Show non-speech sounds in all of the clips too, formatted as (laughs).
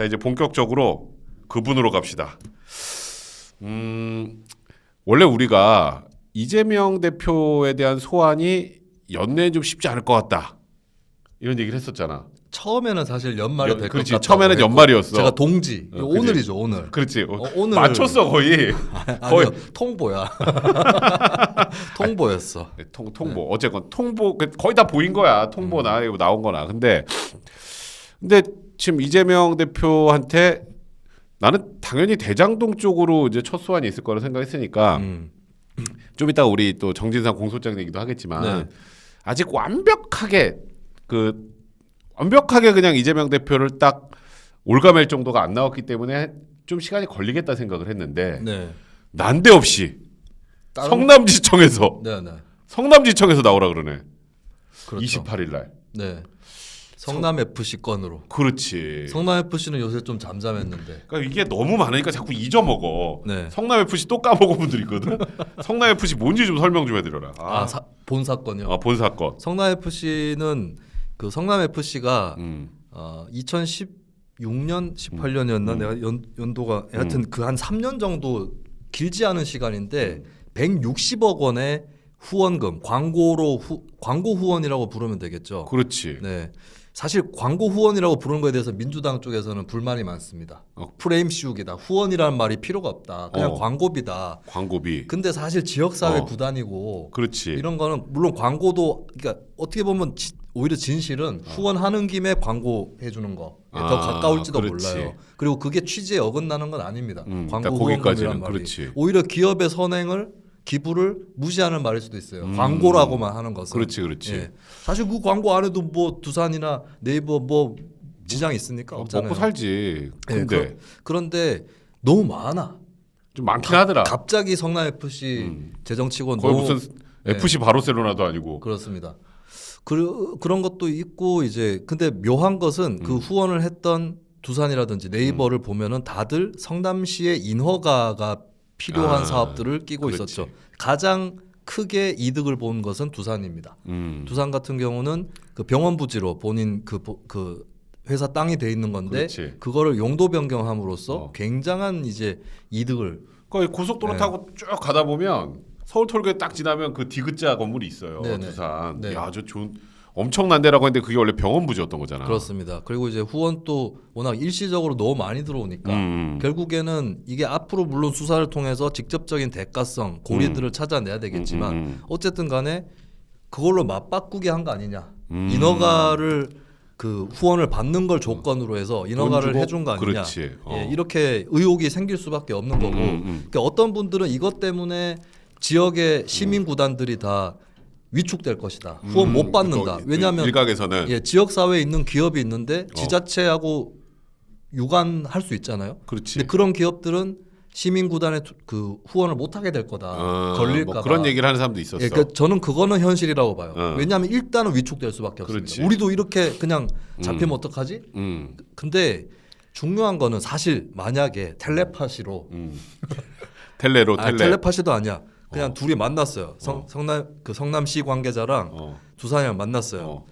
자 이제 본격적으로 그분으로 갑시다. 음 원래 우리가 이재명 대표에 대한 소환이 연내에 좀 쉽지 않을 것 같다 이런 얘기를 했었잖아. 처음에는 사실 연말이 연- 될것 그렇지. 같다고 처음에는 연말이었어. 제가 동지 어, 그지. 오늘이죠 오늘. 그렇지. 어, 어, 오늘 맞췄어 거의. (laughs) 거의 아니요 통보야. (laughs) 통보였어. 네, 통 통보 어쨌건 통보 그 거의 다 보인 거야 통보나 이거 나온 거나 근데 근데 지금 이재명 대표한테 나는 당연히 대장동 쪽으로 이제 첫 소환이 있을 거라 생각했으니까 음. 좀 이따가 우리 또 정진상 공소장 얘기도 하겠지만 네. 아직 완벽하게 그 완벽하게 그냥 이재명 대표를 딱 올가맬 정도가 안 나왔기 때문에 좀 시간이 걸리겠다 생각을 했는데 네. 난데없이 다른- 성남지청에서 네 네. 성남지청에서 나오라 그러네. 그렇죠. 28일 날. 네. 성남 FC 건으로. 그렇지. 성남 FC는 요새 좀 잠잠했는데. 그러니까 이게 너무 많으니까 자꾸 잊어먹어. 네. 성남 FC 또 까먹은 분들 있거든. (laughs) 성남 FC 뭔지 좀 설명 좀 해드려라. 아, 아, 사, 본 사건요. 아, 본 사건. 성남 FC는 그 성남 FC가 음. 어, 2016년 18년이었나 음. 내가 연, 연도가 하여튼 그한 3년 정도 길지 않은 시간인데 음. 160억 원의 후원금 광고로 후, 광고 후원이라고 부르면 되겠죠. 그렇지. 네. 사실 광고 후원이라고 부르는 거에 대해서 민주당 쪽에서는 불만이 많습니다. 어. 프레임 씌우기다. 후원이라는 말이 필요가 없다. 그냥 어. 광고비다. 광고비. 근데 사실 지역사회 어. 부단이고 그렇지. 이런 거는 물론 광고도 그러니까 어떻게 보면 지- 오히려 진실은 후원하는 김에 광고 해주는 거에 더 아, 가까울지도 그렇지. 몰라요. 그리고 그게 취지에 어긋나는 건 아닙니다. 음, 광고 딱 거기까지는 후원금이란 말이 그렇지. 오히려 기업의 선행을 기부를 무시하는 말일 수도 있어요. 음. 광고라고만 하는 것은 그렇지, 그렇지. 예. 사실 그 광고 안 해도 뭐 두산이나 네이버 뭐 지장 있으니까 어, 없잖아요. 먹고 살지. 예, 근데 그런데 너무 많아. 좀 많긴 하더라. 갑자기 성남 FC 음. 재정 치고 거의 너무 무슨 FC 바르셀로나도 아니고. 그렇습니다. 그, 그런 것도 있고 이제 근데 묘한 것은 그 음. 후원을 했던 두산이라든지 네이버를 보면은 다들 성남시의 인허가가 필요한 아, 사업들을 끼고 그렇지. 있었죠. 가장 크게 이득을 본 것은 두산입니다. 음. 두산 같은 경우는 그 병원 부지로 본인 그, 보- 그 회사 땅이 돼 있는 건데 그렇지. 그거를 용도 변경함으로써 어. 굉장한 이제 이득을 거의 고속도로 네. 타고 쭉 가다 보면 서울 톨게이트 딱 지나면 그 디귿자 건물이 있어요. 네네. 두산. 네. 야, 저 좋은 엄청난 데라고 했는데 그게 원래 병원 부지였던 거잖아. 그렇습니다. 그리고 이제 후원도 워낙 일시적으로 너무 많이 들어오니까 음. 결국에는 이게 앞으로 물론 수사를 통해서 직접적인 대가성 고리들을 찾아내야 되겠지만 음, 음, 음. 어쨌든 간에 그걸로 맞바꾸게 한 거 아니냐 음. 인허가를 그 후원을 받는 걸 조건으로 해서 인허가를? 해준 거 아니냐 그렇지. 어. 예, 이렇게 의혹이 생길 수밖에 없는 거고 음, 음. 그러니까 어떤 분들은 이것 때문에 지역의 시민 구단들이 다 위축될 것이다 후원 음, 못 받는다 그거 왜냐하면 일각에서는 예, 지역 사회에 있는 기업이 있는데 어. 지자체하고 유관할 수 있잖아요. 그렇지. 근데 그런 기업들은 시민 구단의 투- 그 후원을 못 하게 될 거다. 아, 걸릴까 뭐 봐. 그런 얘기를 하는 사람도 있었어. 예, 그러니까 저는 그거는 현실이라고 봐요. 어. 왜냐하면 일단은 위축될 수밖에 없습니다. 그렇지. 우리도 이렇게 그냥 잡히면 음. 어떡하지? 음. 근데 중요한 거는 사실 만약에 텔레파시로 음. (laughs) 텔레로 아, 텔레. 텔레파시도 아니야. 그냥 어. 둘이 만났어요. 성, 어. 성남 그 성남시 관계자랑 어. 두산이랑 만났어요. 어.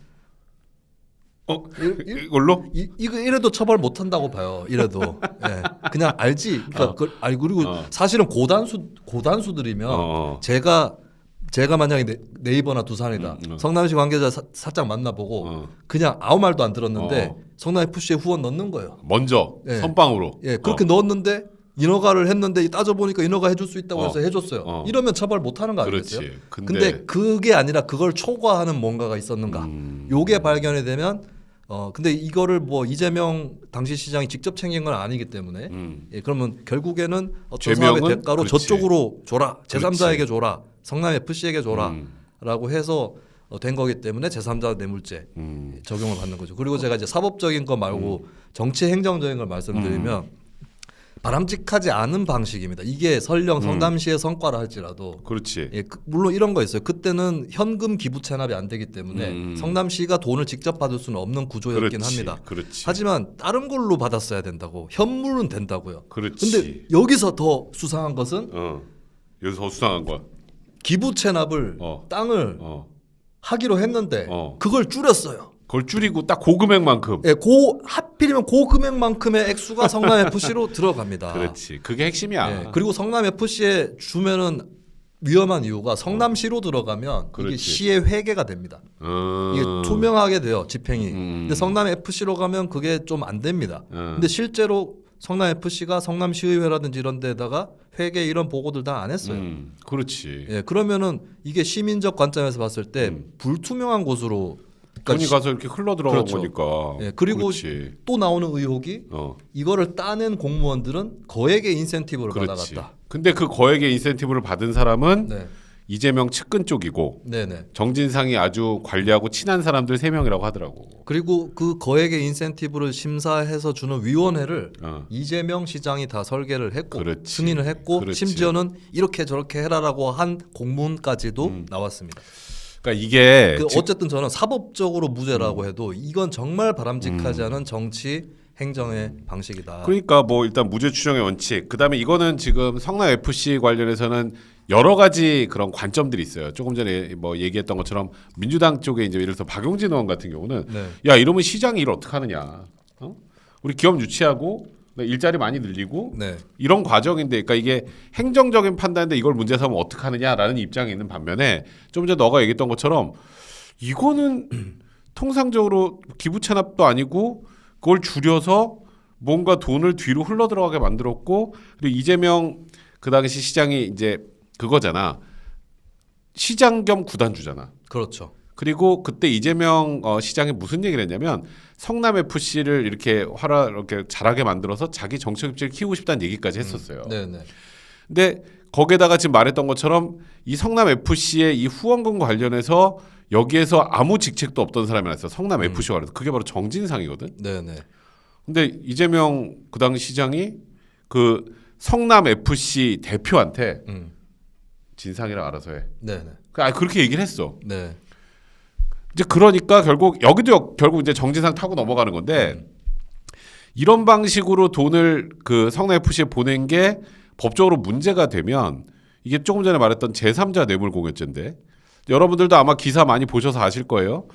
어. 이걸로? 이, 이거 이래도 처벌 못 한다고 봐요. 이래도 (laughs) 예. 그냥 알지. 그러니까 어. 그, 아니 그리고 어. 사실은 고단수 고단수들이면 어. 제가 제가 만약에 네, 네이버나 두산이다 음, 음. 성남시 관계자 사, 살짝 만나보고 어. 그냥 아무 말도 안 들었는데 어. 성남 FC에 후원 넣는 거예요. 먼저 예. 선빵으로. 예, 그렇게 어. 넣었는데 인허가를 했는데 따져 보니까 인허가 해줄 수 있다고 어. 해서 해줬어요. 어. 이러면 처벌 못 하는 거 아니겠어요? 그렇지. 근데, 근데, 그게 아니라 그걸 초과하는 뭔가가 있었는가? 음. 요게 발견이 되면 어 근데 이거를 뭐 이재명 당시 시장이 직접 챙긴 건 아니기 때문에 음. 예 그러면 결국에는 어떤 사업의 대가로 그렇지. 저쪽으로 줘라 그렇지. 제3자에게 줘라 성남 FC에게 줘라라고 음. 해서 어, 된 거기 때문에 제3자 뇌물죄 음. 적용을 받는 거죠. 그리고 제가 이제 사법적인 거 말고 정치 행정적인 걸 말씀드리면 음. 바람직하지 않은 방식입니다. 이게 설령 음. 성남시의 성과라 할지라도 그렇지. 예, 그- 물론 이런 거 있어요. 그때는 현금 기부 체납이 안 되기 때문에 음. 성남시가 돈을 직접 받을 수는 없는 구조였긴 그렇지. 합니다. 그렇지. 하지만 다른 걸로 받았어야 된다고. 현물은 된다고요. 그렇지. 근데 여기서 더 수상한 것은 어. 여기서 더 수상한 거야. 기부 체납을 어. 땅을 어. 하기로 했는데 어. 그걸 줄였어요. 그걸 줄이고 딱 고 금액만큼. 예, 고 하필이면 고 금액만큼의 액수가 성남 FC로 (laughs) 들어갑니다. 그렇지. 그게 핵심이야. 예, 그리고 성남 FC에 주면은 위험한 이유가 성남시로 들어가면 이게 그렇지. 시의 회계가 됩니다. 음. 이게 투명하게 돼요 집행이. 음. 근데 성남 FC로 가면 그게 좀 안 됩니다. 음. 근데 실제로 성남 FC가 성남시의회라든지 이런 데다가 회계 이런 보고들 다 안 했어요. 음, 그렇지. 예, 그러면은 이게 시민적 관점에서 봤을 때 음. 불투명한 곳으로 돈이 시- 가서 이렇게 흘러 들어간 그렇죠. 거니까. 예, 그리고 그렇지. 또 나오는 의혹이 어, 이거를 따낸 공무원들은 거액의 인센티브를 그렇지. 받아갔다. 근데 그 거액의 인센티브를 받은 사람은 네, 이재명 측근 쪽이고 네, 네. 정진상이 아주 관리하고 친한 사람들 세 명이라고 하더라고. 그리고 그 거액의 인센티브를 심사해서 주는 위원회를 어. 이재명 시장이 다 설계를 했고 그렇지. 승인을 했고 그렇지. 심지어는 이렇게 저렇게 해라라고 한 공문까지도 음. 나왔습니다. 그러니까 이게 그 지- 어쨌든 저는 사법적으로 무죄라고 음. 해도 이건 정말 바람직하지 않은 정치 행정의 방식이다. 그러니까 뭐 일단 무죄 추정의 원칙. 그다음에 이거는 지금 성남 FC 관련해서는 여러 가지 그런 관점들이 있어요. 조금 전에 뭐 얘기했던 것처럼 민주당 쪽에 이제 예를 들어서 박용진 의원 같은 경우는 네. 야 이러면 시장이 일 어떻게 하느냐. 어? 우리 기업 유치하고 일자리 많이 늘리고 네. 이런 과정인데, 그러니까 이게 행정적인 판단인데 이걸 문제 삼으면 어떻게 하느냐라는 입장이 있는 반면에 좀 전에 너가 얘기했던 것처럼 이거는 (clears throat) 통상적으로 기부 체납도 아니고 그걸 줄여서 뭔가 돈을 뒤로 흘러 들어가게 만들었고 그리고 이재명 그 당시 시장이 이제 그거잖아 시장 겸 구단주잖아. 그렇죠. 그리고 그때 이재명 어, 시장이 무슨 얘기를 했냐면 성남 FC를 이렇게 화라 이렇게 잘하게 만들어서 자기 정책 입지를 키우고 싶다는 얘기까지 했었어요. 네, 네. 근데 거기에다가 지금 말했던 것처럼 이 성남 FC의 이 후원금 관련해서 여기에서 아무 직책도 없던 사람이 나왔어. 성남 FC 관련해서 그게 바로 정진상이거든. 네, 네. 근데 이재명 그 당시 시장이 그 성남 FC 대표한테 음. 진상이랑 알아서 해. 네, 네. 그- 아 그렇게 얘기를 했어. 네. 이제 그러니까 결국 여기도 역- 결국 이제 정진상 타고 넘어가는 건데 이런 방식으로 돈을 그 성남 FC에 보낸 게 법적으로 문제가 되면 이게 조금 전에 말했던 제3자 뇌물공여죄인데 여러분들도 아마 기사 많이 보셔서 아실 거예요.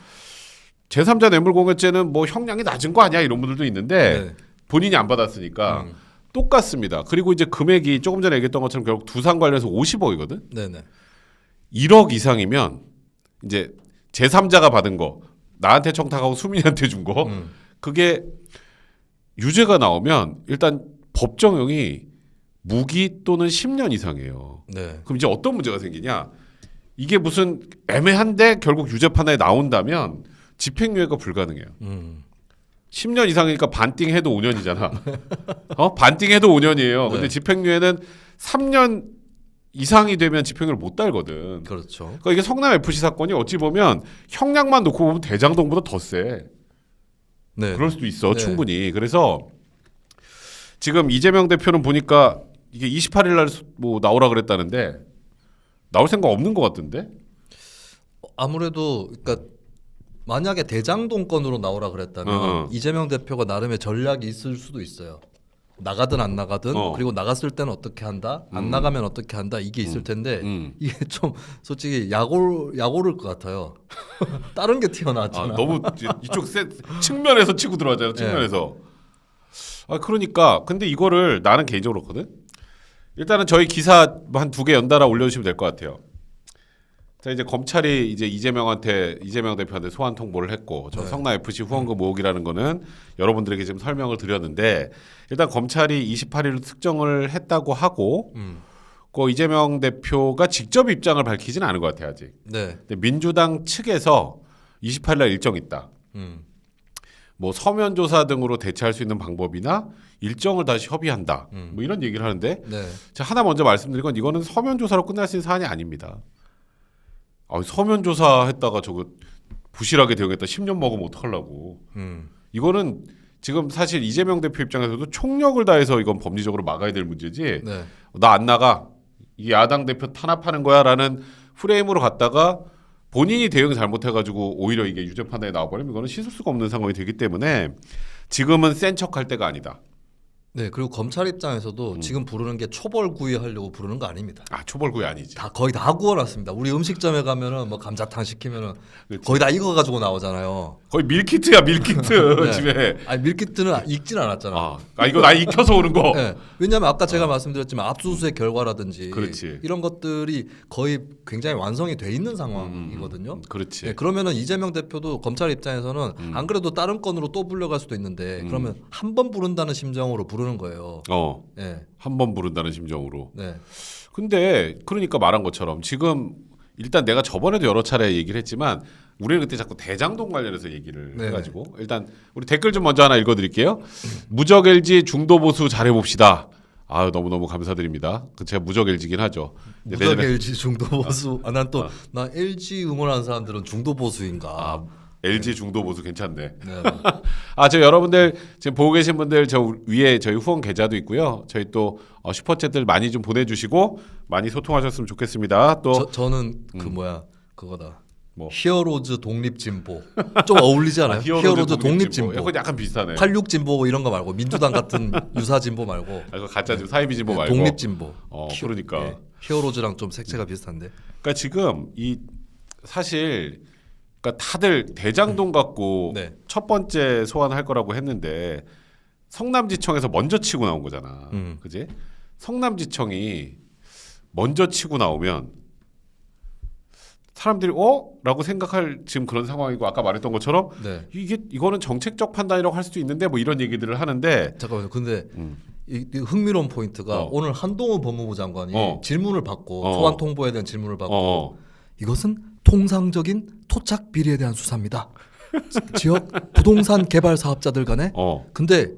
제3자 뇌물공여죄는 뭐 형량이 낮은 거 아니야 이런 분들도 있는데 네. 본인이 안 받았으니까 음. 똑같습니다. 그리고 이제 금액이 조금 전에 얘기했던 것처럼 결국 두산 관련해서 50억이거든. 네, 네. 1억 이상이면 이제 제3자가 받은 거 나한테 청탁하고 수민이한테 준거 음. 그게 유죄가 나오면 일단 법정형이 무기 또는 10년 이상이에요. 네. 그럼 이제 어떤 문제가 생기냐? 이게 무슨 애매한데 결국 유죄 판단에 나온다면 집행유예가 불가능해요. 음. 10년 이상이니까 반띵해도 5년이잖아. (laughs) 어? 반띵해도 5년이에요. 근데 네. 집행유예는 3년 이상이 되면 집행유예를 못 달거든. 그렇죠. 그러니까 이게 성남 FC 사건이 어찌 보면 형량만 놓고 보면 대장동보다 더 세. 네. 그럴 수도 있어 네. 충분히. 그래서 지금 이재명 대표는 보니까 이게 28일 날 뭐 나오라 그랬다는데 나올 생각 없는 것 같던데. 아무래도 그러니까 만약에 대장동 건으로 나오라 그랬다면 어, 어. 이재명 대표가 나름의 전략이 있을 수도 있어요. 나가든 안 나가든 어. 그리고 나갔을 때는 어떻게 한다, 안 나가면 어떻게 한다 이게 있을 텐데 음. 이게 (laughs) 좀 솔직히 약올 약오를 것 같아요. (laughs) 다른 게 아, 튀어나왔잖아. 너무 이- 이쪽 세, 측면에서 치고 들어왔잖아. 측면에서. 아 그러니까 근데 이거를 나는 개인적으로 그렇거든. 일단은 저희 기사 한 두 개 연달아 올려주시면 될 것 같아요. 자 이제 검찰이 이제 이재명한테 이재명 대표한테 소환 통보를 했고 저 네. 성남 FC 후원금 모으기라는 거는 여러분들에게 지금 설명을 드렸는데 일단 검찰이 28일 특정을 했다고 하고 음. 그 이재명 대표가 직접 입장을 밝히지는 않은 것 같아요 아직. 네. 근데 민주당 측에서 28일 날 일정 있다. 음. 뭐 서면 조사 등으로 대처할 수 있는 방법이나 일정을 다시 협의한다. 음. 뭐 이런 얘기를 하는데 네. 자 하나 먼저 말씀드린 건 이거는 서면 조사로 끝날 수 있는 사안이 아닙니다. 아, 서면 조사 했다가 저거 부실하게 대응했다 10년 먹으면 어떡하려고. 음. 이거는 지금 사실 이재명 대표 입장에서도 총력을 다해서 이건 법리적으로 막아야 될 문제지. 네. 나안 나가. 이 야당 대표 탄압하는 거야라는 프레임으로 갔다가 본인이 대응 잘못해가지고 오히려 이게 유죄 판단에 나와버리면 이거는 씻을 수가 없는 상황이 되기 때문에 지금은 센 척할 때가 아니다. 네 그리고 검찰 입장에서도 음. 지금 부르는 게 초벌 구이하려고 부르는 거 아닙니다. 아 초벌구이 아니지. 다 거의 다 구워놨습니다. 우리 음식점에 가면은 뭐 감자탕 시키면은 그렇지. 거의 다 익어 가지고 나오잖아요. 거의 밀키트야 밀키트 (laughs) 네. 집에. 아니 밀키트는 익진 않았잖아. 아, 아 이거 나 익혀서 오는 거. 네. 왜냐하면 아까 제가 말씀드렸지만 압수수색 결과라든지 그렇지. 이런 것들이 거의 굉장히 완성이 돼 있는 상황이거든요. 음, 그렇지. 네, 그러면은 이재명 대표도 검찰 입장에서는 음. 안 그래도 다른 건으로 또 불려갈 수도 있는데 음. 그러면 한 번 부른다는 심정으로 부르 는 거예요. 어. 네, 한 번 부른다는 심정으로. 네, 근데 그러니까 말한 것처럼 지금 일단 내가 저번에도 여러 차례 얘기를 했지만 우리는 그때 자꾸 대장동 관련해서 얘기를 네네. 해가지고 일단 우리 댓글 좀 먼저 하나 읽어드릴게요. 무적 LG 중도 보수 잘해봅시다. 아유 너무 너무 감사드립니다. 그 제가 무적 LG긴 하죠. 무적 LG 중도 보수. 아, 난또 어. 나 LG 응원하는 사람들은 중도 보수인가. 아 LG 중도 보수 괜찮네. 네. (laughs) 아, 저 여러분들 지금 보고 계신 분들 저 위에 저희 후원 계좌도 있고요. 저희 또 어, 슈퍼챗들 많이 좀 보내주시고 많이 소통하셨으면 좋겠습니다. 또 저, 저는 그 뭐야 그거다. 음. 뭐. 히어로즈 독립 진보 좀 어울리지 않아요? 히어로즈, 독립 진보. 이건 약간 비슷하네. 86 진보 이런 거 말고 민주당 같은 (laughs) 유사 진보 말고 아, 이거 가짜 지금 사이비 진보 말고. 독립 진보. 어, 히어- 그러니까. 예, 히어로즈랑 좀 색채가 비슷한데. 그러니까 지금 이 사실 그러니까 다들 대장동 갖고 네. 첫 번째 소환할 거라고 했는데 성남지청에서 먼저 치고 나온 거잖아. 음. 그지? 성남지청이 먼저 치고 나오면 사람들이 어? 라고 생각할 지금 그런 상황이고 아까 말했던 것처럼 네. 이게 이거는 정책적 판단이라고 할 수도 있는데 뭐 이런 얘기들을 하는데 잠깐만요. 근데 음. 이, 이 흥미로운 포인트가 어. 오늘 한동훈 법무부 장관이 어. 질문을 받고 어. 소환 통보에 대한 질문을 받고 어, 이것은 통상적인 토착 비리에 대한 수사입니다. 지역 부동산 개발 사업자들 간에 어. 근데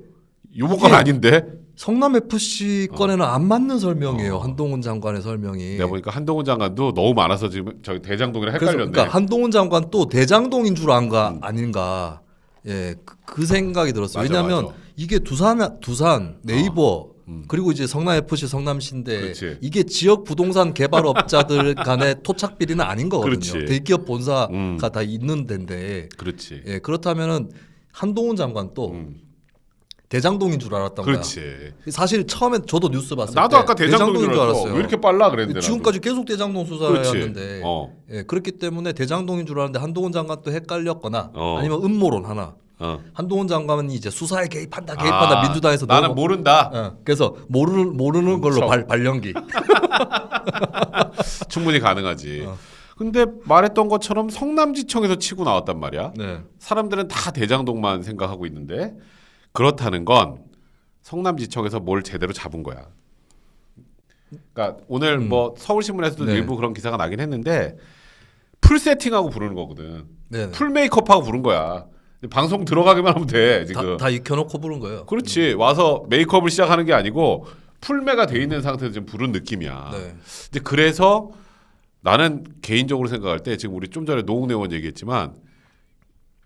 요번건 이게- 아닌데 성남 FC 건에는 안 맞는 설명이에요. 어. 한동훈 장관의 설명이. 내가 보니까 한동훈 장관도 너무 많아서 지금 저기 대장동이랑 그래서 헷갈렸네. 그러니까 한동훈 장관 또 대장동인 줄 안가 음. 아닌가. 예, 그, 그 생각이 들었어요. 맞아, 왜냐하면 맞아. 이게 두산, 두산, 네이버 음. 그리고 이제 성남 FC, 성남시인데 그렇지. 이게 지역 부동산 개발업자들 (laughs) 간의 토착 비리는 아닌 거거든요. 그렇지. 대기업 본사가 음. 다 있는 데인데 그렇지. 예, 그렇다면은 한동훈 장관 또 음. 대장동인 줄 알았던 거야. 그렇지. 사실 처음에 저도 뉴스 봤을 나도 때 아까 대장동인 줄 알았어. 왜 이렇게 빨라 그랬는데. 나도. 지금까지 계속 대장동. 수사였는데 어. 예, 그렇기 때문에 대장동인 줄 알았는데 한동훈 장관도 헷갈렸거나 어. 아니면 음모론 하나. 어. 한동훈 장관은 이제 수사에 개입한다, 개입한다 아, 민주당에서 나는 너무- 모른다. 어, 그래서 모르는 모르는 걸로 척. 발, 발령기. (laughs) 충분히 가능하지. 어. 근데 말했던 것처럼 성남지청에서 치고 나왔단 말이야. 네. 사람들은 다 대장동만 생각하고 있는데 그렇다는 건 성남지청에서 뭘 제대로 잡은 거야. 그러니까 오늘 음. 뭐 서울신문에서도 네. 일부 그런 기사가 나긴 했는데 풀 세팅하고 부르는 거거든. 네. 풀 메이크업하고 부른 거야. 방송 들어가기만 하면 돼 다, 지금. 다 익혀놓고 부른 거예요. 그렇지 와서 메이크업을 시작하는 게 아니고 풀메가 돼 있는 상태에서 지금 부른 느낌이야. 네. 근데 그래서 나는 개인적으로 생각할 때 지금 우리 좀 전에 노웅래 의원 얘기했지만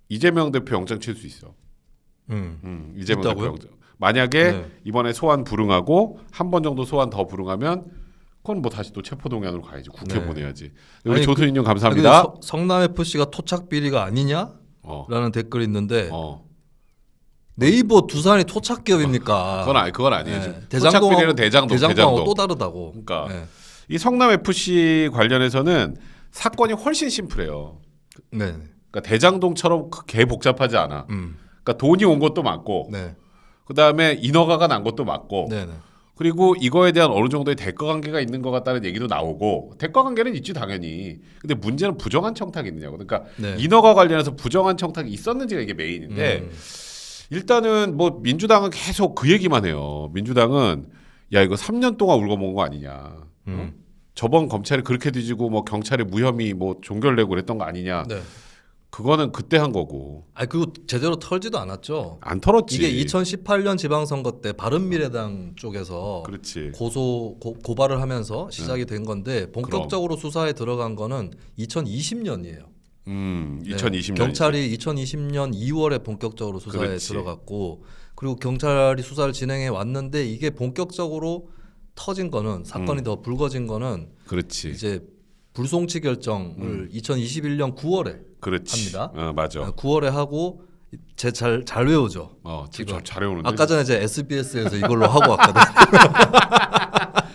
이재명 대표 영장 칠 수 있어. 음. 음, 이재명 있다고요? 대표 영장. 만약에 네. 이번에 소환 불응하고 한 번 정도 소환 더 불응하면 그건 뭐 다시 또 체포동의안으로 가야지 국회 네. 보내야지. 우리 조수인님 근데 감사합니다. 서- 성남 FC가 토착 비리가 아니냐 라는 어, 댓글이 있는데 어, 네이버 두산이 토착 기업입니까? 그건 아니 그건 아니에요. 네. 대장동하고- 토착비리는 대장동, 대장동하고 대장동. 또 다르다고. 그러니까 네. 이 성남 FC 관련해서는 사건이 훨씬 심플해요. 네. 그러니까 대장동처럼 개 복잡하지 않아. 음. 그러니까 돈이 온 것도 맞고 네. 그 다음에 인허가가 난 것도 맞고 네. 네. 그리고 이거에 대한 어느 정도의 대가 관계가 있는 것 같다는 얘기도 나오고 대가 관계는 있지 당연히 근데 문제는 부정한 청탁이 있느냐고 그러니까 네. 인허가 관련해서 부정한 청탁이 있었는지가 이게 메인인데 음. 일단은 뭐 민주당은 계속 그 얘기만 해요 민주당은 야 이거 3년 동안 울고 먹은 거 아니냐 어? 음. 저번 검찰이 그렇게 뒤지고 뭐 경찰의 무혐의 뭐 종결내고 그랬던 거 아니냐 네. 그거는 그때 한 거고. 아 그리고 제대로 털지도 않았죠. 안 털었지. 이게 2018년 지방선거 때 바른미래당 쪽에서 그렇지. 고소 고, 고발을 하면서 시작이 된 건데 본격적으로 수사에 들어간 거는 2020년이에요. 네. 음 2020년 경찰이 2020년 2월에 본격적으로 수사에 그렇지. 들어갔고 그리고 경찰이 수사를 진행해 왔는데 이게 본격적으로 터진 거는 사건이 더 불거진 거는 그렇지. 이제 불송치 결정을 2021년 9월에 그렇지 합니다. 어, 맞아 9월에 하고 제 잘 잘 외우죠. 어, 지금 지금. 잘, 잘 해오는데. 아까 전에 제 SBS에서 이걸로 하고 왔거든. (laughs)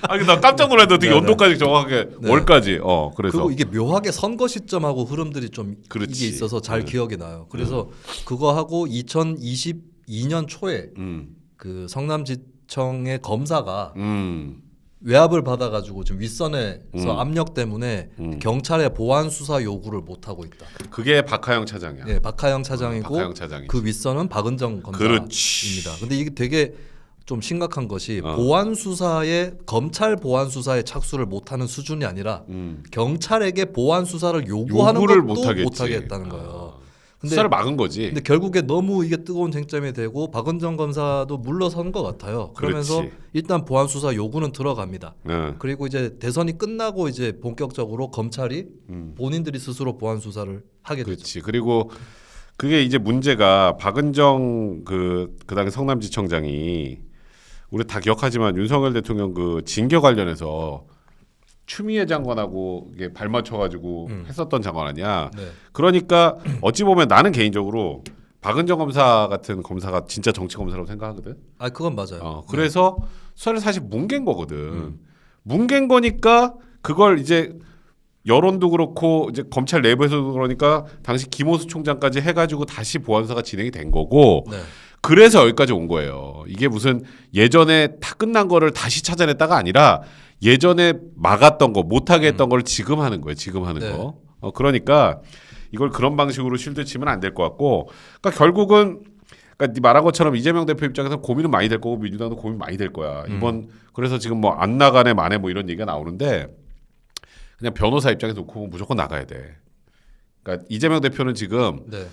아, 나 깜짝 놀랐는데 어떻게 네, 연도까지 정확하게 네. 월까지. 어, 그래서 그리고 이게 묘하게 선거 시점하고 흐름들이 좀 그렇지. 이게 있어서 잘 네. 기억이 나요. 그래서 그거 하고 2022년 초에 음, 그 성남지청의 검사가 음, 외압을 받아가지고 지금 윗선에서 음. 압력 때문에 음. 경찰의 보안 수사 요구를 못 하고 있다. 그게 박하영 차장이야. 예, 박하영 차장이고 박하영 차장이. 그 윗선은 박은정 검사입니다. 그렇지. 근데 이게 되게 좀 심각한 것이 어. 보안 수사에 검찰 보안 수사에 착수를 못하는 수준이 아니라 음. 경찰에게 보안 수사를 요구하는 요구를 것도 못 하겠지. 못하게 했다는 거예요. 수사를 막은 거지. 근데 결국에 너무 이게 뜨거운 쟁점이 되고 박은정 검사도 물러선 것 같아요. 그러면서 그렇지. 일단 보안 수사 요구는 들어갑니다. 네. 그리고 이제 대선이 끝나고 이제 본격적으로 검찰이 음. 본인들이 스스로 보안 수사를 하게 되죠. 그렇지. 그리고 그게 이제 문제가 박은정 그 그당의 성남지청장이 우리 다 기억하지만 윤석열 대통령 그 징계 관련해서 추미애 장관하고 이게 발맞춰 가지고 음. 했었던 장관 아니야. 네. 그러니까 (clears throat) 어찌 보면 나는 개인적으로 박은정 검사 같은 검사가 진짜 정치 검사라고 생각하거든. 아 그건 맞아요. 어, 그래서 수사를 사실 뭉갠 거거든. 음. 뭉갠 거니까 그걸 이제 여론도 그렇고 이제 검찰 내부에서도 그러니까 당시 김호수 총장까지 해가지고 다시 보안사가 진행이 된 거고 네. 그래서 여기까지 온 거예요. 이게 무슨 예전에 다 끝난 거를 다시 찾아냈다가 아니라 예전에 막았던 거 못하게 했던 걸 지금 하는 거예요. 지금 하는 네. 거. 어, 그러니까 이걸 그런 방식으로 쉴드 치면 안 될 것 같고 그러니까 결국은 그러니까 네 말한 것처럼 이재명 대표 입장에서 고민은 많이 될 거고 민주당도 고민 많이 될 거야. 이번 그래서 지금 뭐 안 나가네 마네 뭐 이런 얘기가 나오는데 그냥 변호사 입장에서 놓고 보면 무조건 나가야 돼. 그러니까 이재명 대표는 지금 네.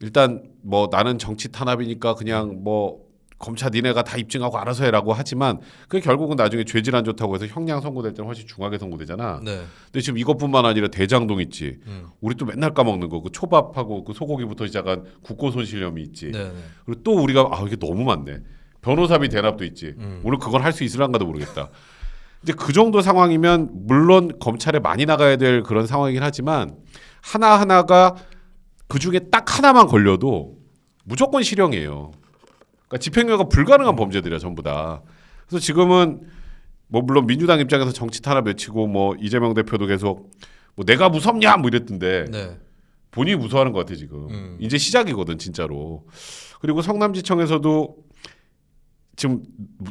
일단 뭐 나는 정치 탄압이니까 그냥 뭐 검찰 니네가 다 입증하고 알아서 해라고 하지만 그게 결국은 나중에 죄질 안 좋다고 해서 형량 선고될 때는 훨씬 중하게 선고되잖아. 네. 근데 지금 이것뿐만 아니라 대장동 있지. 음. 우리 또 맨날 까먹는 거 그 초밥하고 그 소고기부터 시작한 국고 손실염이 있지. 네. 네. 그리고 또 우리가 아 이게 너무 많네. 변호사비 대납도 있지. 음. 오늘 그걸 할 수 있을란가도 모르겠다. 이제 그 정도 상황이면 물론 검찰에 많이 나가야 될 그런 상황이긴 하지만 하나 하나가 그 중에 딱 하나만 걸려도 무조건 실형이에요. 그러니까 집행유예가 불가능한 범죄들이야 전부 다. 그래서 지금은 뭐 물론 민주당 입장에서 정치 탄압 외치고 뭐 이재명 대표도 계속 뭐 내가 무섭냐 뭐 이랬던데 네. 본인이 무서워하는 것 같아 지금. 음. 이제 시작이거든 진짜로. 그리고 성남지청에서도 지금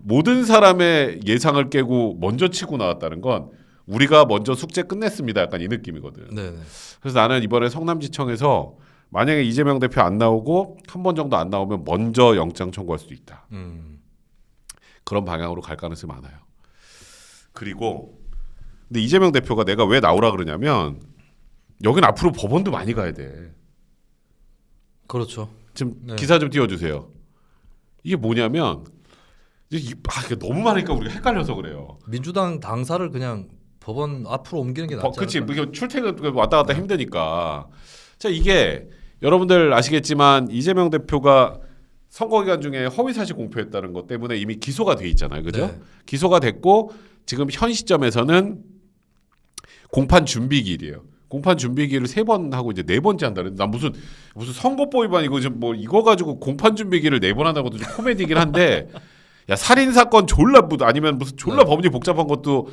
모든 사람의 예상을 깨고 먼저 치고 나왔다는 건 우리가 먼저 숙제 끝냈습니다. 약간 이 느낌이거든. 네. 네. 그래서 나는 이번에 성남지청에서 만약에 이재명 대표 안 나오고 한 번 정도 안 나오면 먼저 영장 청구할 수도 있다. 음. 그런 방향으로 갈 가능성이 많아요. 그리고 근데 이재명 대표가 내가 왜 나오라 그러냐면 여긴 앞으로 법원도 많이 가야 돼. 그렇죠. 지금 네. 기사 좀 띄워주세요. 이게 뭐냐면 아, 이게 너무 많으니까 우리가 헷갈려서 그래요. 민주당 당사를 그냥 법원 앞으로 옮기는 게 어, 낫지 그치, 않을까? 이게 출퇴근 그 왔다 갔다 힘드니까. 자 이게 여러분들 아시겠지만 이재명 대표가 선거 기간 중에 허위 사실 공표했다는 것 때문에 이미 기소가 돼 있잖아요, 그죠? 네. 기소가 됐고 지금 현 시점에서는 공판 준비기일이에요. 공판 준비기일을 세번 하고 이제 네 번째 한다는. 나 무슨 무슨 선거법 위반 이거 지금 뭐 이거 가지고 공판 준비기일을 네번 한다는 것도 좀 코미디긴 한데 (laughs) 야 살인 사건 졸라 뭐 아니면 무슨 졸라 네. 법리 복잡한 것도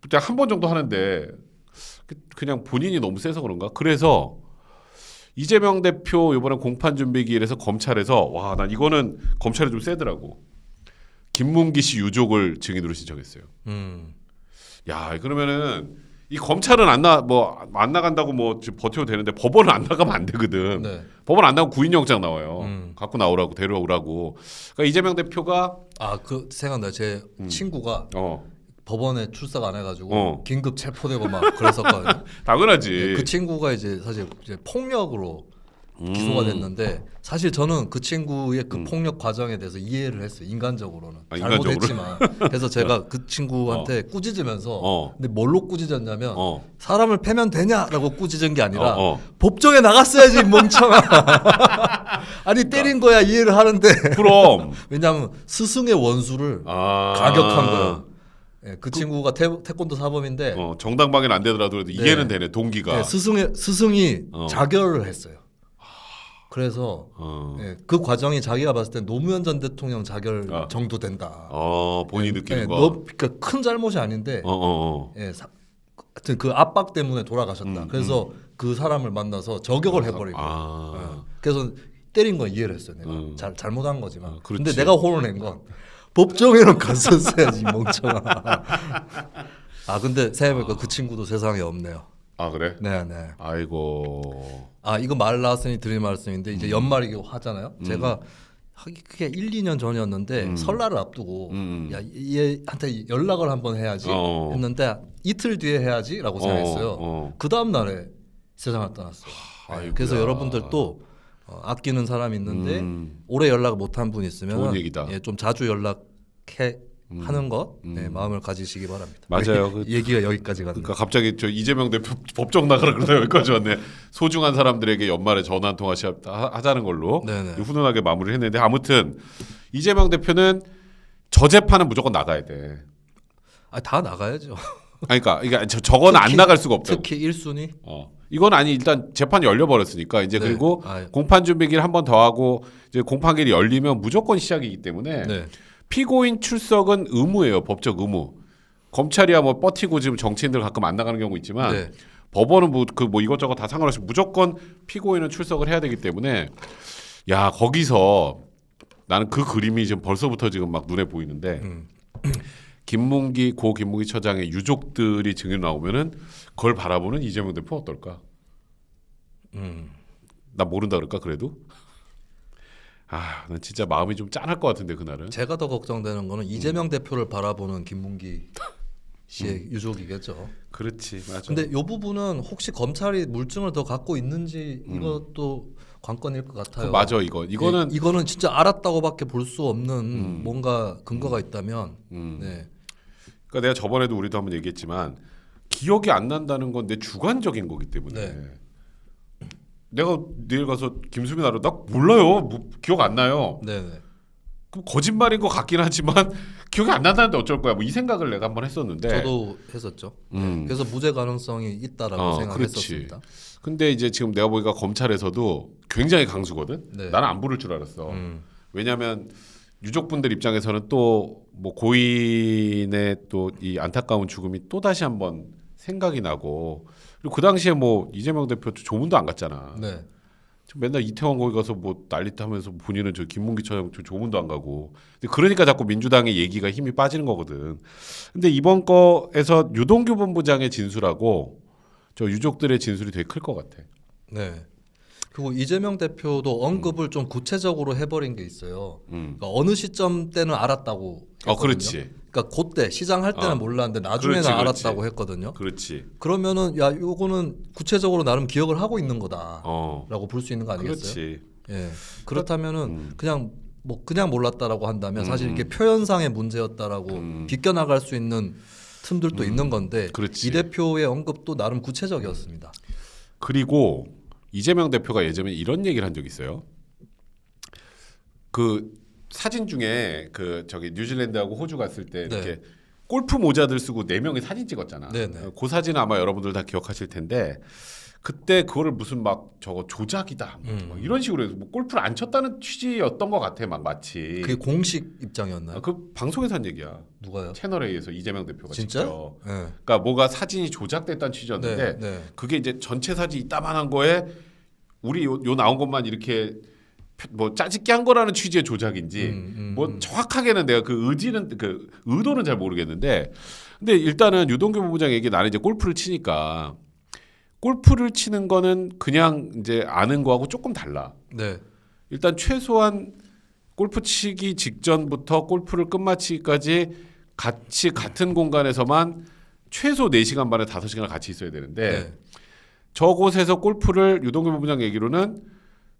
그냥 한 번 정도 하는데 그- 그냥 본인이 너무 세서 그런가? 그래서 이재명 대표 이번에 공판 준비 기일에서 검찰에서 와 난 이거는 검찰이 좀 세더라고. 김문기 씨 유족을 증인으로 신청했어요. 음. 야 그러면은 이 검찰은 안 나 뭐 안 나간다고 뭐 버텨도 되는데 법원은 안 나가면 안 되거든. 네. 법원 안 나가면 구인영장 나와요. 음. 갖고 나오라고 데려오라고. 그러니까 이재명 대표가 아, 그 생각나요. 제 음. 친구가 어 법원에 출석 안 해가지고 어. 긴급 체포되고 막 그랬었거든요. (laughs) 당연하지. 네, 그 친구가 이제 사실 이제 폭력으로 기소가 음. 됐는데 사실 저는 그 친구의 그 음. 폭력 과정에 대해서 이해를 했어요. 인간적으로는 아, 인간적으로? 잘못했지만 그래서 제가 (laughs) 그 친구한테 꾸짖으면서 어. 근데 뭘로 꾸짖었냐면 어. 사람을 패면 되냐라고 꾸짖은 게 아니라 어, 어. 법정에 나갔어야지 이 멍청아. (laughs) 아니 때린 거야 이해를 하는데 그럼 왜냐하면 스승의 원수를 아. 가격한 거예요. 예, 그, 친구가 태, 태권도 사범인데 어, 정당방위는 안 되더라도 이해는 되네 동기가. 네, 스승의 스승이 어. 자결을 했어요. 그래서 어, 예, 그 과정이 자기가 봤을 때 노무현 전 대통령 자결 어. 정도 된다. 어 본인이 느끼는 예, 거. 너, 그러니까 큰 잘못이 아닌데 어, 어, 어. 예, 사, 하여튼 그 압박 때문에 돌아가셨다. 음, 그래서 그 사람을 만나서 저격을 해버린 거예요. 아, 예. 그래서 때린 건 이해를 했어요. 내가 음. 잘 잘못한 거지만. 어, 그렇지. 근데 내가 혼을 낸 건 법정에는 갔었어야지 멍청아. 아 근데 생각해보니까 그 친구도 세상에 없네요. 아 그래? 네네. 아이고. 아 이거 말 나왔으니 드릴 말씀인데 이제 연말이 하잖아요. 음. 제가 하기 그게 1, 2년 전이었는데 음. 설날을 앞두고 음. 야 얘한테 연락을 한번 해야지 어. 했는데 이틀 뒤에 해야지라고 생각했어요. 어, 어. 그 다음 날에 세상을 떠났어요. 네, 아이고야. 그래서 여러분들도 어, 아끼는 사람 있는데 음. 오래 연락 못한 분 있으면 좋은 얘기다. 예, 좀 자주 연락해 음. 하는 것 음. 네, 마음을 가지시기 바랍니다. 맞아요. (laughs) 그- 얘기가 여기까지 갔네. 그러니까 갑자기 저 이재명 대표 (laughs) 법정 나가라 그러다 여기까지 왔네. 소중한 사람들에게 연말에 전화 한 통화 시합 하- 하자는 걸로 네네. 훈훈하게 마무리를 했는데 아무튼 이재명 대표는 저 재판은 무조건 나가야 돼. 아, 다 나가야죠. 아니, 그러니까, 그러니까 저, 저건 안 특히- 나갈 수가 없다고. 특히 1순위. 어. 이건 아니 일단 재판이 열려 버렸으니까 이제 네. 그리고 아, 공판 준비기를 한 번 더 하고 이제 공판기일이 열리면 무조건 시작이기 때문에 네. 피고인 출석은 의무예요. 법적 의무. 검찰이야 뭐 버티고 지금 정치인들 가끔 안 나가는 경우 있지만 네. 법원은 뭐 그 뭐 이것저것 다 상관없이 무조건 피고인은 출석을 해야 되기 때문에 야 거기서 나는 그 그림이 지금 벌써부터 지금 막 눈에 보이는데 음. 김문기 고 김문기 처장의 유족들이 증인 나오면은 그걸 바라보는 이재명 대표 어떨까? 음. 나 모른다 그럴까 그래도? 아, 난 진짜 마음이 좀 짠할 것 같은데 그날은. 제가 더 걱정되는 거는 이재명 대표를 바라보는 김문기 음. 씨의 유족이겠죠. 그렇지, 맞아. 근데 이 부분은 혹시 검찰이 물증을 더 갖고 있는지 음. 이것도 관건일 것 같아요. 맞아 이거. 이거는 이, 이거는 진짜 알았다고밖에 볼 수 없는 음. 뭔가 근거가 있다면 음. 네. 그러니까 내가 저번에도 우리도 한번 얘기했지만 기억이 안 난다는 건 내 주관적인 거기 때문에 네. 내가 내일 가서 김수민 알아 나 몰라요 뭐, 기억 안 나요 네, 네. 그럼 거짓말인 것 같긴 하지만 (laughs) 기억이 안 난다는데 어쩔 거야 뭐 이 생각을 내가 한번 했었는데 저도 했었죠. 음. 그래서 무죄 가능성이 있다라고 어, 생각했었습니다. 근데 이제 지금 내가 보니까 검찰에서도 굉장히 강수거든 네. 나는 안 부를 줄 알았어 음. 왜냐하면 유족분들 입장에서는 또 뭐 고인의 또 이 안타까운 죽음이 또 다시 한번 생각이 나고 그리고 그 당시에 뭐 이재명 대표 조문도 안 갔잖아. 네. 저 맨날 이태원 거기 가서 뭐 난리하면서 본인은 저 김문기 처장 저 조문도 안 가고. 근데 그러니까 자꾸 민주당의 얘기가 힘이 빠지는 거거든. 근데 이번 거에서 유동규 본부장의 진술하고 저 유족들의 진술이 되게 클 것 같아. 네. 그리고 이재명 대표도 언급을 좀 구체적으로 해버린 게 있어요. 음. 그러니까 어느 시점 때는 알았다고. 어, 했거든요. 그렇지. 그러니까 그때 시장 할 때는 어. 몰랐는데 나중에 는 그렇지, 그렇지. 알았다고 했거든요. 그렇지. 그러면은 야 요거는 구체적으로 나름 기억을 하고 있는 거다라고 어. 볼 수 있는 거 아니겠어요? 그렇지. 예. 그렇다면은 음. 그냥 뭐 그냥 몰랐다라고 한다면 사실 음. 이게 표현상의 문제였다라고 음. 비껴나갈 수 있는 틈들도 있는 건데 그렇지. 이 대표의 언급도 나름 구체적이었습니다. 그리고 이재명 대표가 예전에 이런 얘기를 한 적이 있어요. 그 사진 중에 그 저기 뉴질랜드하고 호주 갔을 때 네. 이렇게 골프 모자들 쓰고 네 명이 사진 찍었잖아. 네네. 그 사진 아마 여러분들 다 기억하실 텐데 그때 그거를 무슨 막 저거 조작이다 음. 뭐 이런 식으로 해서 뭐 골프를 안 쳤다는 취지였던 것 같아 막 마치. 그게 공식 입장이었나요? 아, 그 방송에서 한 얘기야. 누가요? 채널 A에서 이재명 대표가 진짜? 직접. 네. 그러니까 뭐가 사진이 조작됐다는 취지였는데 네, 네. 그게 이제 전체 사진 이따만한 거에 우리 요, 요 나온 것만 이렇게 뭐 짜집게 한 거라는 취지의 조작인지 음, 음, 뭐 음. 정확하게는 내가 그 의지는 그 의도는 잘 모르겠는데 근데 일단은 유동규 본부장 얘기 나는 이제 골프를 치니까 골프를 치는 거는 그냥 이제 아는 거하고 조금 달라. 네. 일단 최소한 골프 치기 직전부터 골프를 끝마치기까지 같이 같은 공간에서만 최소 4시간 반에 5시간을 같이 있어야 되는데 네. 저곳에서 골프를 유동규 본부장 얘기로는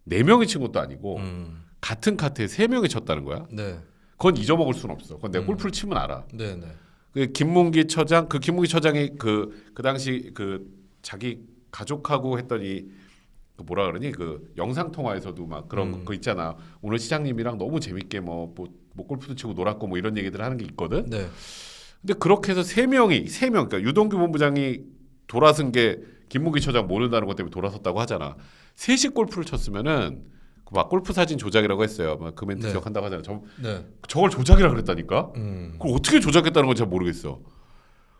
네 명이 친 것도 아니고 음. 같은 카트에 세 명이 쳤다는 거야. 네. 그건 잊어먹을 수는 없어. 그건 내가 음. 골프를 치면 알아. 네, 네. 그 김문기 처장, 그 김문기 처장이 그 그 당시 그 자기 가족하고 했더니 그 뭐라 그러니 그 영상 통화에서도 막 그런 음. 거 있잖아. 오늘 시장님이랑 너무 재밌게 뭐, 뭐, 뭐 골프도 치고 놀았고 뭐 이런 얘기들 하는 게 있거든. 네. 근데 그렇게 해서 세 명이 세 명, 그러니까 유동규 본부장이 돌아선 게 김문기 처장 모른다는 것 때문에 돌아섰다고 하잖아. 셋이 골프를 쳤으면은 막 골프 사진 조작이라고 했어요. 막그 멘트 네. 기억한다고 하잖아요. 저, 네. 저걸 조작이라 그랬다니까. 음. 그걸 어떻게 조작했다는 건 잘 모르겠어.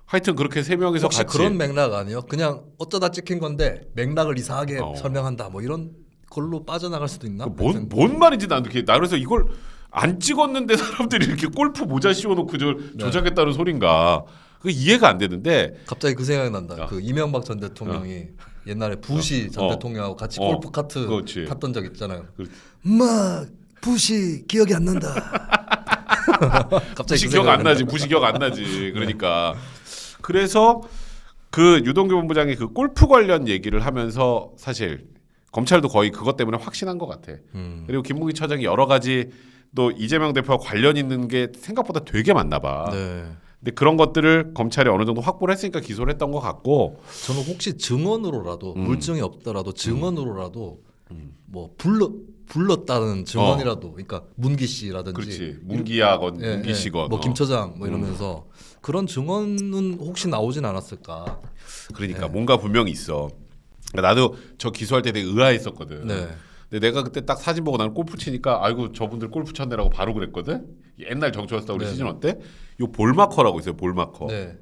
하여튼 그렇게 세 명이서 혹시 같이 그런 맥락 아니요? 그냥 어쩌다 찍힌 건데 맥락을 이상하게 어. 설명한다. 뭐 이런 걸로 빠져나갈 수도 있나? 뭔, 하여튼 뭔 말인지 나도 이렇게 나 그래서 이걸 안 찍었는데 (laughs) 사람들이 이렇게 골프 모자 씌워놓고 저 네. 조작했다는 소린가 그 이해가 안 되는데 갑자기 그 생각이 난다. 어. 그 이명박 전 대통령이 옛날에 부시 전 어. 대통령하고 같이 어. 골프 카트 그렇지. 탔던 적 있잖아요. 그- 막 부시 기억이 안 난다. (laughs) 갑자기 부시 그 기억 안 나지. 부시 기억 안 나지 그러니까 그래서 그 유동규 본부장이 그 골프 관련 얘기를 하면서 사실 검찰도 거의 그것 때문에 확신한 것 같아. 음. 그리고 김문기 처장이 여러 가지 또 이재명 대표와 관련 있는 게 생각보다 되게 많나 봐. 네. 근데 그런 것들을 검찰이 어느 정도 확보를 했으니까 기소를 했던 것 같고 저는 혹시 증언으로라도 음. 물증이 없더라도 증언으로라도 뭐 불러 불렀다는 증언이라도 그러니까 문기 씨라든지 그렇지 문기야건 예, 문기시건 예, 뭐 어. 김처장 뭐 이러면서 그런 증언은 혹시 나오진 않았을까? 그러니까 뭔가 분명히 있어. 그러니까 나도 저 기소할 때 되게 의아했었거든. 네. 근데 내가 그때 딱 사진 보고 나는 골프 치니까 아이고 저분들 골프 쳤네라고 바로 그랬거든. 옛날 정초였다 우리 네. 시즌 어때? 요 볼마커라고 있어요. 볼마커. 네.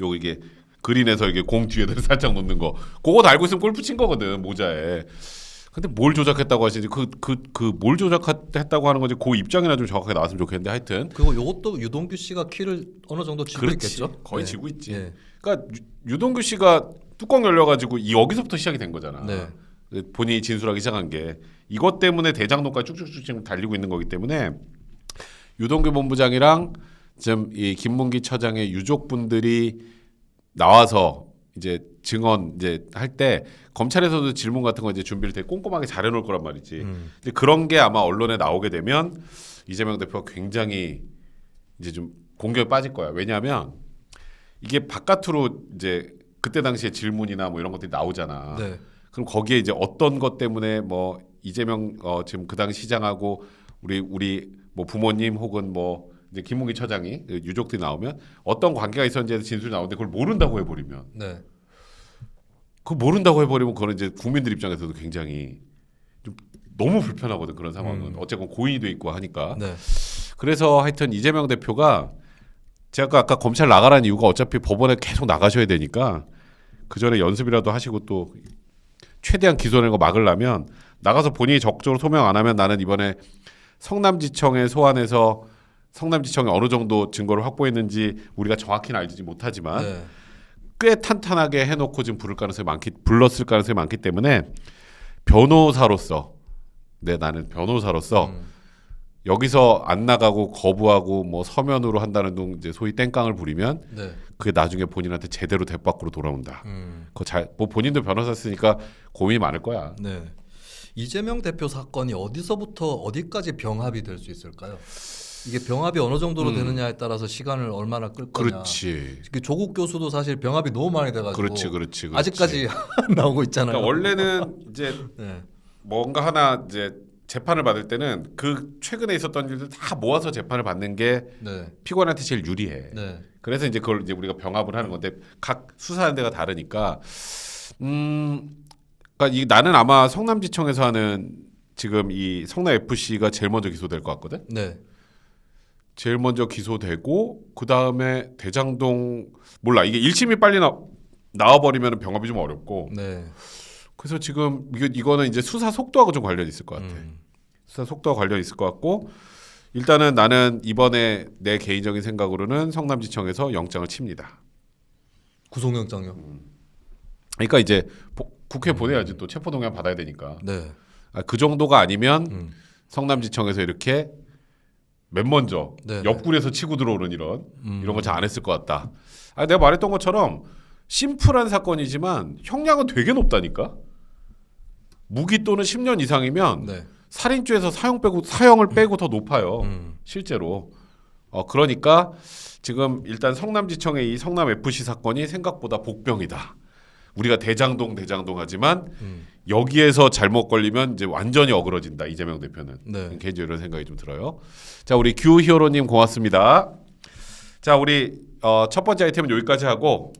요 이게 그린에서 이게 공 뒤에다 (laughs) 살짝 놓는 거. 그거 달고 있으면 골프 친 거거든 모자에. 근데 뭘 조작했다고 하시지? 그 그 그 뭘 조작했다고 하는 건지 그 입장이나 좀 정확하게 나왔으면 좋겠는데 하여튼 그리고 이것도 유동규 씨가 키를 어느 정도 쥐고 그렇지. 있겠죠? 거의 네. 지고 있지. 예. 그러니까 유, 유동규 씨가 뚜껑 열려가지고 이 여기서부터 시작이 된 거잖아. 네. 본인이 진술하기 시작한 게 이것 때문에 대장동까지 쭉쭉쭉 지금 달리고 있는 거기 때문에 유동규 본부장이랑 지금 이 김문기 처장의 유족분들이 나와서 이제 증언 이제 할 때 검찰에서도 질문 같은 거 이제 준비를 되게 꼼꼼하게 잘 해놓을 거란 말이지. 음. 근데 그런 게 아마 언론에 나오게 되면 이재명 대표가 굉장히 이제 좀 공격에 빠질 거야. 왜냐하면 이게 바깥으로 이제 그때 당시에 질문이나 뭐 이런 것들이 나오잖아. 네. 그럼 거기에 이제 어떤 것 때문에 뭐 이재명 어 지금 그 당시 시장하고 우리 우리 뭐 부모님 혹은 뭐 이제 김문기 처장이 그 유족들이 나오면 어떤 관계가 있었는지에 대해서 진술이 나오는데 그걸 모른다고 해버리면 네. 그 모른다고 해버리면 그거는 이제 국민들 입장에서도 굉장히 좀 너무 불편하거든 그런 상황은 음. 어쨌건 고인이 돼 있고 하니까 네. 그래서 하여튼 이재명 대표가 제가 아까 검찰 나가라는 이유가 어차피 법원에 계속 나가셔야 되니까 그 전에 연습이라도 하시고 또 최대한 기소하는 거 막으려면 나가서 본인이 적극적으로 소명 안 하면 나는 이번에 성남지청에 소환해서 성남지청이 어느 정도 증거를 확보했는지 우리가 정확히는 알지 못하지만 네. 꽤 탄탄하게 해놓고 지금 부를 가능성이 많기 불렀을 가능성이 많기 때문에 변호사로서 네 나는 변호사로서 음. 여기서 안 나가고 거부하고 뭐 서면으로 한다는 둥 이제 소위 땡깡을 부리면 네. 그게 나중에 본인한테 제대로 대박으로 돌아온다. 음. 그거 잘뭐 본인도 변호사 쓰니까 고민이 많을 거야. 네. 이재명 대표 사건이 어디서부터 어디까지 병합이 될 수 있을까요? 이게 병합이 어느 정도로 음. 되느냐에 따라서 시간을 얼마나 끌 거냐. 그렇지. 그 조국 교수도 사실 병합이 너무 많이 돼가지고 그렇지, 그렇지, 그렇지. 아직까지 (laughs) 나오고 있잖아요. 그러니까 원래는 이제 (laughs) 네. 뭔가 하나 이제 재판을 받을 때는 그 최근에 있었던 일들 다 모아서 재판을 받는 게 네. 피고인한테 제일 유리해. 네. 그래서 이제 그걸 이제 우리가 병합을 하는 건데 각 수사하는 데가 다르니까 음 그러니까 이 나는 아마 성남지청에서 하는 지금 이 성남 FC가 제일 먼저 기소될 것 같거든. 네. 제일 먼저 기소되고 그 다음에 대장동 몰라 이게 1심이 빨리 나 나와 버리면 병합이 좀 어렵고 네. 그래서 지금 이거 이거는 이제 수사 속도하고 좀 관련 이 있을 것 같아. 음. 수사 속도와 관련 이 있을 것 같고 일단은 나는 이번에 내 개인적인 생각으로는 성남지청에서 영장을 칩니다. 구속영장요. 그러니까 이제 보- 국회 보내야지 또 체포동의안 받아야 되니까 네. 아, 그 정도가 아니면 음. 성남지청에서 이렇게 맨 먼저 네, 옆구리에서 치고 들어오는 이런 음. 이런 거 잘 안 했을 것 같다. 아, 내가 말했던 것처럼 심플한 사건이지만 형량은 되게 높다니까. 무기 또는 10년 이상이면 네. 살인죄에서 사형 빼고 사형을 빼고 더 높아요. 음. 실제로. 어 그러니까 지금 일단 성남지청의 이 성남 FC 사건이 생각보다 복병이다. 우리가 대장동 대장동 하지만 음. 여기에서 잘못 걸리면 이제 완전히 어그러진다 이재명 대표는 네. 개인적으로 이런 생각이 좀 들어요. 자 우리 규 히어로님 고맙습니다. 자 우리 어, 첫 번째 아이템은 여기까지 하고